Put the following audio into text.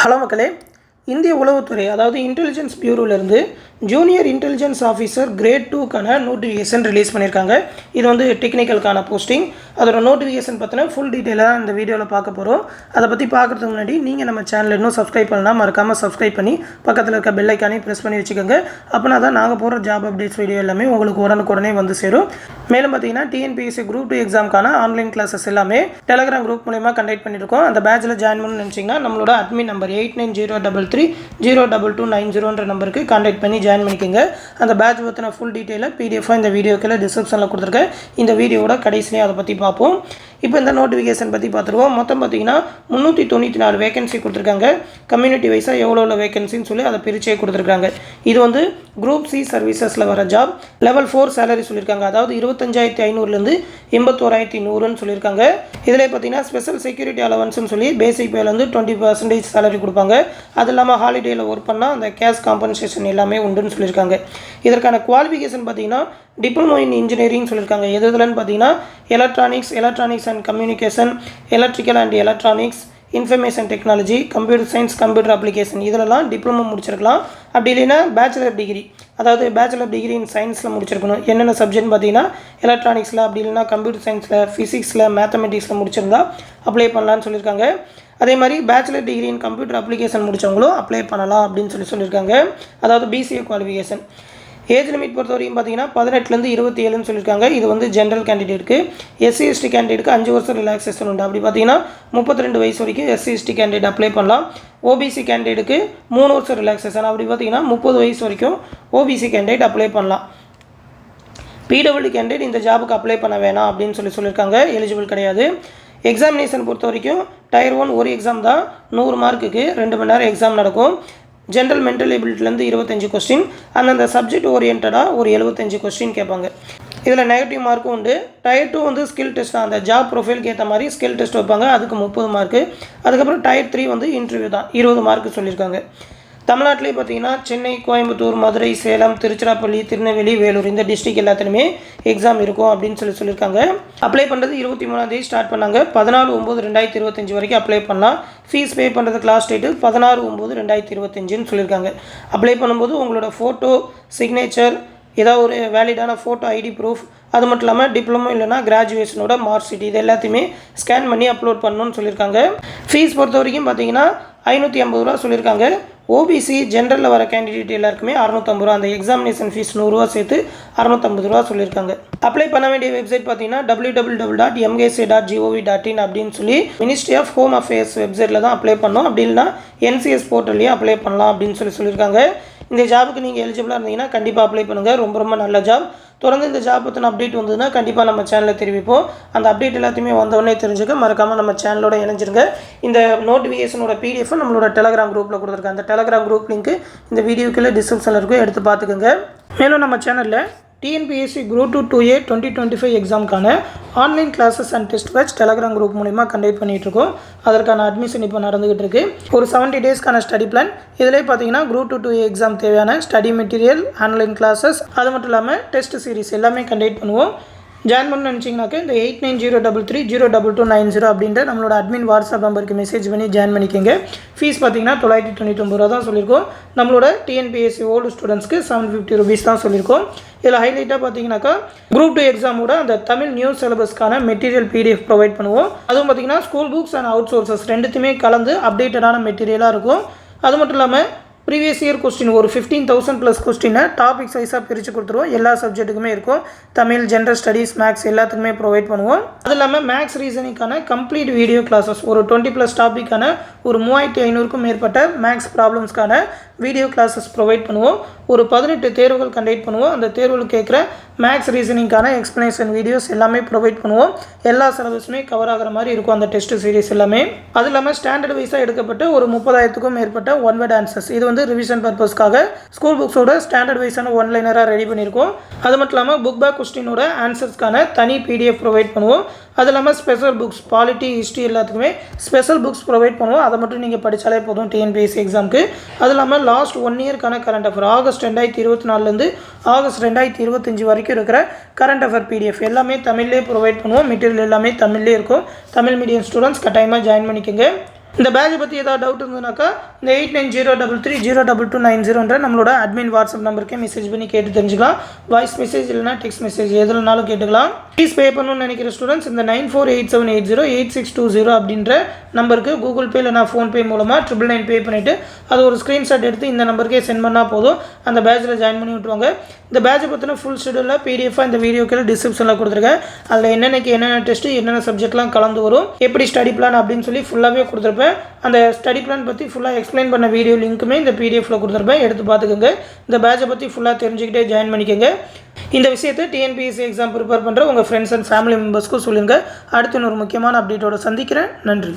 Hello மக்களே இந்திய உளவுத்துறை அதாவது இன்டெலிஜென்ஸ் பியூரோலேருந்து ஜூனியர் இன்டெலிஜென்ஸ் ஆஃபீஸர் கிரேட் டூக்கான நோட்டிஃபிகேஷன் ரிலீஸ் பண்ணியிருக்காங்க. இது வந்து டெக்னிக்கலுக்கான போஸ்டிங் அதோட நோட்டிஃபிகேஷன் பற்றின ஃபுல் டீட்டெயிலாக இந்த வீடியோவில் பார்க்க போகிறோம் அதை பற்றி பார்க்குறதுக்கு முன்னாடி நீங்கள் நம்ம சேனல் இன்னும் சப்ஸ்கிரைப் பண்ணலாம் மறக்காமல் சப்ஸ்கிரைப் பண்ணி பக்கத்தில் இருக்க பெல்லைக்கானே ப்ரெஸ் பண்ணி வச்சுக்கோங்க. அப்படின்னா தான் நாங்கள் போகிற ஜாப் அப்டேட்ஸ் வீடியோ எல்லாமே உங்களுக்கு உடனுக்குடனே வந்து சேரும். மேலும் பார்த்தீங்கன்னா டிஎன்பிஎஸ்சி குரூப் டூ எக்ஸாம்க்கான ஆன்லைன் கிளாஸஸ் எல்லாமே டெலகிராம் குரூப் மூலயமா கண்டக்ட் பண்ணியிருக்கோம் அந்த பேட்சில் ஜாயின் பண்ணணும்னு நினச்சிங்கன்னா நம்மளோட admin number eight nine zero double three zero double two nine ஜீரோன்ற நம்பருக்கு கான்டாக்ட் பண்ணி ஜாயின் பண்ணிக்கோங்க. அந்த பேட்ச் பற்றின ஃபுல் டீட்டெயிலாக பிடிஎஃபாக இந்த வீடியோக்கில் டிஸ்கிரிப்ஷனில் கொடுத்துருக்கேன். இந்த வீடியோவோட கடைசிலேயே அதை பற்றி பார்ப்போம். இப்போ இந்த நோட்டிஃபிகேஷன் பற்றி பார்த்துருவோம். மொத்தம் பார்த்தீங்கன்னா முந்நூற்றி தொண்ணூற்றி நாலு வேகன்சி கொடுத்துருக்காங்க. கம்யூனிட்டி வைஸாக எவ்வளோ எவ்வளோ வேகன்சின்னு சொல்லி அதை பிரிச்சே கொடுத்துருக்காங்க. இது வந்து குரூப் சி சர்வீசஸில் வர ஜாப் லெவல் ஃபோர் சேலரி சொல்லியிருக்காங்க. அதாவது இருபத்தஞ்சாயிரத்தி ஐநூறுலேருந்து எண்பத்தோராயிரத்தி நூறுன்னு சொல்லியிருக்காங்க. இதில் பார்த்தீங்கன்னா ஸ்பெஷல் செக்யூரிட்டி அலவன்ஸ்னு சொல்லி பேசிக் பேலேருந்து டுவெண்ட்டி பர்சன்டேஜ் சேலரி கொடுப்பாங்க. அது இல்லாமல் ஹாலிடேயில் ஒர்க் பண்ணால் அந்த கேஷ் காம்பன்சேஷன் எல்லாமே உண்டுன்னு சொல்லியிருக்காங்க. இதற்கான குவாலிஃபிகேஷன் பார்த்தீங்கன்னா டிப்ளமோ இன் இன்ஜினியரிங் சொல்லியிருக்காங்க. எது எதுலன்னு பார்த்தீங்கன்னா electronics electronics and communication electrical and electronics information technology computer science computer application இதிலலாம் டிப்ளமோ முடிச்சிருக்கலாம். அப்படி இல்லைன்னா பேச்சுலர் டிகிரி அதாவது பேச்சுலர் டிகிரி இன் சயின்ஸில் முடிச்சிருக்கணும். என்னென்ன சப்ஜெக்ட் பார்த்தீங்கன்னா எலக்ட்ரானிக்ஸில் அப்படி இல்லைன்னா கம்ப்யூட்டர் சயின்ஸில் ஃபிசிக்ஸில் மேத்தமெட்டிக்ஸில் முடிச்சிருந்தா அப்ளை பண்ணலான்னு சொல்லியிருக்காங்க. அதே மாதிரி bachelor degree in computer application முடித்தவங்களும் apply பண்ணலாம் அப்படின்னு சொல்லி சொல்லியிருக்காங்க. அதாவது பிசிஏ குவாலிஃபிகேஷன் ஏஜ் லிமிட் பொறுத்த வரைக்கும் பார்த்தீங்கன்னா பதினெட்டுலேருந்து இருபத்தி ஏழுன்னு சொல்லியிருக்காங்க. இது வந்து ஜென்ரல் கேண்டிடேட்டுக்கு எஸ்சி எஸ்டி கேண்டிடேட்டுக்கு அஞ்சு வருஷம் ரிலாக்ஸேஷன் உண்டு. அப்படி பார்த்தீங்கன்னா முப்பத்தி ரெண்டு வயசு வரைக்கும் எஸ்சி எஸ்டி கேண்டிடேட் அப்ளை பண்ணலாம். ஓபிசி கேண்டிடேட்டுக்கு மூணு வருஷம் ரிலாக்ஸேஷன் அப்படி பார்த்தீங்கன்னா முப்பது வயசு வரைக்கும் ஓபிசி கேண்டிடேட் அப்ளை பண்ணலாம். பிடபிள்யூ கேண்டிடேட் இந்த ஜாபுக்கு அப்ளை பண்ண வேணாம் அப்படின்னு சொல்லி சொல்லியிருக்காங்க. எலிஜிபிள் கிடையாது. எக்ஸாமினேஷன் பொறுத்த வரைக்கும் டயர் ஒன் ஒரு எக்ஸாம் தான். நூறு மார்க்குக்கு ரெண்டு மணி நேரம் எக்ஸாம் நடக்கும். ஜென்ரல் மென்டல் எபிலிட்டிலேருந்து இருபத்தஞ்சி கொஸ்டின் அந்தந்த சப்ஜெக்ட் ஓரியன்டாக ஒரு எழுபத்தஞ்சு கொஸ்டின் கேட்பாங்க. இதில் நெகட்டிவ் மார்க்கும் உண்டு. டயர் டூ வந்து ஸ்கில் டெஸ்ட் தான். அந்த ஜாப் ப்ரொஃபைலுக்கு ஏற்ற மாதிரி ஸ்கில் டெஸ்ட் வைப்பாங்க. அதுக்கு முப்பது மார்க்கு அதுக்கப்புறம் டயர் த்ரீ வந்து இன்டர்வியூ தான். இருபது மார்க்கு சொல்லியிருக்காங்க தமிழ்நாட்டிலே பார்த்தீங்கன்னா சென்னை கோயம்புத்தூர் மதுரை சேலம் திருச்சிராப்பள்ளி திருநெல்வேலி வேலூர் இந்த டிஸ்ட்ரிக் எல்லாத்துலேயுமே எக்ஸாம் இருக்கும் அப்படின்னு சொல்லி சொல்லியிருக்காங்க. அப்ளை பண்ணுறது இருபத்தி மூணாந்தேதி ஸ்டார்ட் பண்ணாங்க. பதினாலு ஒம்பது ரெண்டாயிரத்தி இருபத்தஞ்சி வரைக்கும் அப்ளை பண்ணலாம். ஃபீஸ் பே பண்ணுறது கிளாஸ் டேட்டு பதினாறு ஒம்பது ரெண்டாயிரத்தி இருபத்தஞ்சுன்னு சொல்லியிருக்காங்க. அப்ளை பண்ணும்போது உங்களோட ஃபோட்டோ சிக்னேச்சர் ஏதாவது ஒரு வேலிடான ஃபோட்டோ ஐடி ப்ரூஃப் அது மட்டும் இல்லாமல் டிப்ளமோ இல்லைனா கிராஜுவேஷனோட மார்க் ஷீட் இது எல்லாத்தையுமே ஸ்கேன் பண்ணி அப்லோட் பண்ணணும்னு சொல்லியிருக்காங்க. ஃபீஸ் பொறுத்த வரைக்கும் பார்த்தீங்கன்னா ஐநூற்றி ஐம்பது ரூபா சொல்லியிருக்காங்க. ஓபிசி ஜென்ரலில் வர கேண்டிடேட் எல்லாருக்குமே அறநூற்றம்பது ரூபா. அந்த எக்ஸாமினேஷன் ஃபீஸ் நூறுரூவா சேர்த்து அறநூற்றம்பது ரூபா சொல்லியிருக்காங்க அப்ளை பண்ண வேண்டிய வெப்சைட் பார்த்தீங்கன்னா W double double dot MKC dot GOV dot in அப்படின்னு சொல்லி மினிஸ்ட்ரி ஆஃப் ஹோம் அஃபேர்ஸ் வெப்சைட்டில் தான் அப்ளை பண்ணோம் அப்படி இல்லைனா என்சிஎஸ் போர்ட்டல்லையும் அப்ளை பண்ணலாம் அப்படின்னு சொல்லி சொல்லியிருக்காங்க இந்த ஜாபுக்கு நீங்கள் எலிஜிபிளாக இருந்தீங்கன்னா கண்டிப்பாக அப்ளை பண்ணுங்கள் ரொம்ப ரொம்ப நல்ல ஜாப் தொடர்ந்து இந்த ஜாப் பற்றின அப்டேட் வந்ததுன்னா கண்டிப்பாக நம்ம சேனலில் தெரிவிப்போம். அந்த அப்டேட் எல்லாத்தையுமே வந்தவொடனே தெரிஞ்சுக்க மறக்காமல் நம்ம சேனலோட இணைஞ்சிருங்க. இந்த நோட்டிஃபிகேஷனோட பிடிஎஃப் நம்மளோட டெலகிராம் குரூப்பில் கொடுத்துருக்கேன். அந்த டெலகிராம் குரூப் லிங்க் இந்த வீடியோக்குள்ளே டிஸ்கிரிப்ஷனில் இருக்கும். எடுத்து பார்த்துக்கோங்க. மேலும் நம்ம சேனலில் TNPSC group two two A twenty twenty five எக்ஸாம்க்கான online classes and test batch Telegram group மூலிமா கண்டக்ட் பண்ணிகிட்ருக்கோம் அதற்கான அட்மிஷன் இப்போ நடந்துகிட்டு இருக்கு ஒரு செவன்ட்டி டேஸ்க்கான ஸ்டடி பிளான் இதிலே பார்த்தீங்கன்னா group two two A exam தேவையான ஸ்டடி மெட்டீரியல் ஆன்லைன் கிளாஸஸ் அது மட்டும் இல்லாமல் டெஸ்ட் சீரிஸ் எல்லாமே கண்டக்ட் பண்ணுவோம். ஜாயின் பண்ண நினச்சிங்கனாக்கா இந்த eight nine zero double three zero double two nine zero அப்படின்ற நம்மளோட அட்மின் வாட்ஸ்அப் நம்பருக்கு மெசேஜ் பண்ணி ஜாயின் பண்ணிக்கோங்க. ஃபீஸ் பார்த்தீங்கன்னா தொள்ளாயிரத்தி தொண்ணூற்றி ரூபா தான் சொல்லியிருக்கோம் நம்மளோட டிஎன்பிஎஸ்சி ஓல்டு ஸ்டூடெண்ட்ஸ்க்கு செவன் ஃபிஃப்டி ருபீஸ் தான் சொல்லியிருக்கோம் இதில் ஹைலைட்டாக பார்த்தீங்கன்னாக்கா குரூப் டூ எக்ஸாமோட அந்த Tamil new சிலபஸ்க்கான material PDF provide பண்ணுவோம். அதுவும் பார்த்தீங்கன்னா school books and out sources ரெண்டுத்தையுமே கலந்து அப்டேட்டடான மெட்டீரியலாக இருக்கும். அது மட்டும் இல்லாமல் ப்ரீவியஸ் இயர் கொஸ்டின் ஒரு ஃபிஃப்டீன் தௌசண்ட் ப்ளஸ் கொஸ்டினை டாபிக் வைஸாக பிரித்து கொடுத்துருவோம். எல்லா சப்ஜெக்ட்டுக்குமே இருக்கும். தமிழ் ஜென்ரல் ஸ்டடீஸ் மேக்ஸ் எல்லாத்துக்குமே ப்ரொவைட் பண்ணுவோம். அது இல்லாமல் மேக்ஸ் ரீசனிங்கான கம்ப்ளீட் வீடியோ கிளாஸஸ் ஒரு டுவெண்ட்டி ப்ளஸ் டாப்பிக்கான ஒரு மூவாயிரத்தி ஐநூறுக்கும் மேற்பட்ட மேக்ஸ் ப்ராப்ளம்ஸ்க்கான வீடியோ கிளாஸஸ் ப்ரொவைட் பண்ணுவோம். ஒரு பதினெட்டு தேர்வுகள் கண்டக்ட் பண்ணுவோம். அந்த தேர்வுகள் கேட்குற மேக்ஸ் ரீசனிங்கான எக்ஸ்ப்ளனேஷன் வீடியோஸ் எல்லாமே ப்ரொவைட் பண்ணுவோம். எல்லா சிலபஸுமே கவர் ஆகிற மாதிரி இருக்கும் அந்த டெஸ்ட் சீரிஸ் எல்லாமே. அது இல்லாமல் ஸ்டாண்டர்ட் வைஸாக எடுக்கப்பட்ட ஒரு முப்பதாயிரத்துக்கும் மேற்பட்ட ஒன் வேர்ட் ஆன்சர்ஸ் இது வந்து ரிவிஷன் பர்பஸ்க்காக ஸ்கூல் புக்ஸோட ஸ்டாண்டர்ட் வைஸான ஒன்லைனராக ரெடி பண்ணியிருக்கோம். அது மட்டும் இல்லாமல் புக் பேக் கொஸ்டினோட ஆன்சர்ஸ்க்கான தனி பிடிஎஃப் ப்ரொவைட் பண்ணுவோம். அது இல்லாமல் ஸ்பெஷல் புக்ஸ் பாலிட்டி ஹிஸ்ட்ரி எல்லாத்துக்குமே ஸ்பெஷல் புக்ஸ் ப்ரொவைட் பண்ணுவோம். அதை மட்டும் நீங்கள் படித்தாலே போதும் டிஎன்பிஎஸ்சி எக்ஸாமுக்கு அது இல்லாமல் லாஸ்ட் ஒன் இயர்க்கான கரண்ட் அஃபேர் ஆகஸ்ட் ரெண்டாயிரத்தி இருபத்தி நாலுலேருந்து ஆகஸ்ட் ரெண்டாயிரத்தி இருபத்தஞ்சி வரைக்கும் இருக்கிற கரண்ட் அஃபேர் பிடிஎஃப் எல்லாமே தமிழ்லேயே ப்ரொவைட் பண்ணுவோம். மெட்டீரியல் எல்லாமே தமிழ்லேயே இருக்கும். தமிழ் மீடியம் ஸ்டூடெண்ட்ஸ் கட்டாயமாக ஜாயின் பண்ணிக்கோங்க. இந்த பேஜ் பற்றி ஏதாவது டவுட் இருந்ததுனாக்கா இந்த eight nine zero double three zero double two nine ஜீரோன்ற நம்மளோட அட்மின் வாட்ஸ்அப் நம்பருக்கே மெசேஜ் பண்ணி கேட்டு தெரிஞ்சுக்கலாம். வாய்ஸ் மெசேஜ் இல்லைனா டெக்ஸ்ட் மெசேஜ் எதுலனாலும் கேட்டுக்கலாம். ஃபீஸ் பே பண்ணணும்னு நினைக்கிற ஸ்டூடெண்ட்ஸ் இந்த nine four eight seven eight zero eight six two zero அப்படின்ற நம்பருக்கு கூகுள் பே இல்லைனா ஃபோன்பே மூலமாக ட்ரிபிள் நைன் பே பண்ணிவிட்டு அது ஒரு ஸ்க்ரீன்ஷாட் எடுத்து இந்த நம்பருக்கே சென்ட் பண்ணால் போதும். அந்த பேட்சில் ஜாயின் பண்ணி விட்டுருவாங்க. இந்த பேட்சை பற்றின ஃபுல் ஷெடியூலில் பிடிஎஃபாக இந்த வீடியோக்கில் டிஸ்கிரிப்ஷனில் கொடுத்துருக்கேன். அதில் என்னென்னக்கு என்னென்ன டெஸ்ட்டு என்னென்ன சப்ஜெக்ட்லாம் கலந்து வரும் எப்படி ஸ்டடி பிளான் அப்படின்னு சொல்லி ஃபுல்லாகவே கொடுத்துருப்பேன். அந்த ஸ்டடி பிளான் பற்றி ஃபுல்லாக எக்ஸ்பிளைன் பண்ண வீடியோ லிங்க்குமே இந்த பிடிஎஃபில் கொடுத்துருப்பேன். எடுத்து பார்த்துக்கோங்க. இந்த பேட்சை பற்றி ஃபுல்லாக தெரிஞ்சுக்கிட்டே ஜாயின் பண்ணிக்கோங்க. இந்த விஷயத்தை டிஎன்பிஎஸ்சி எக்ஸாம் ப்ரிப்பேர் பண்ணுற உங்கள் ஃப்ரெண்ட்ஸ் அண்ட் ஃபேமிலி மெம்பர்ஸ்க்கும் சொல்லுங்கள் அடுத்து இன்னொரு முக்கியமான அப்டேட்டோட சந்திக்கிறேன். நன்றி.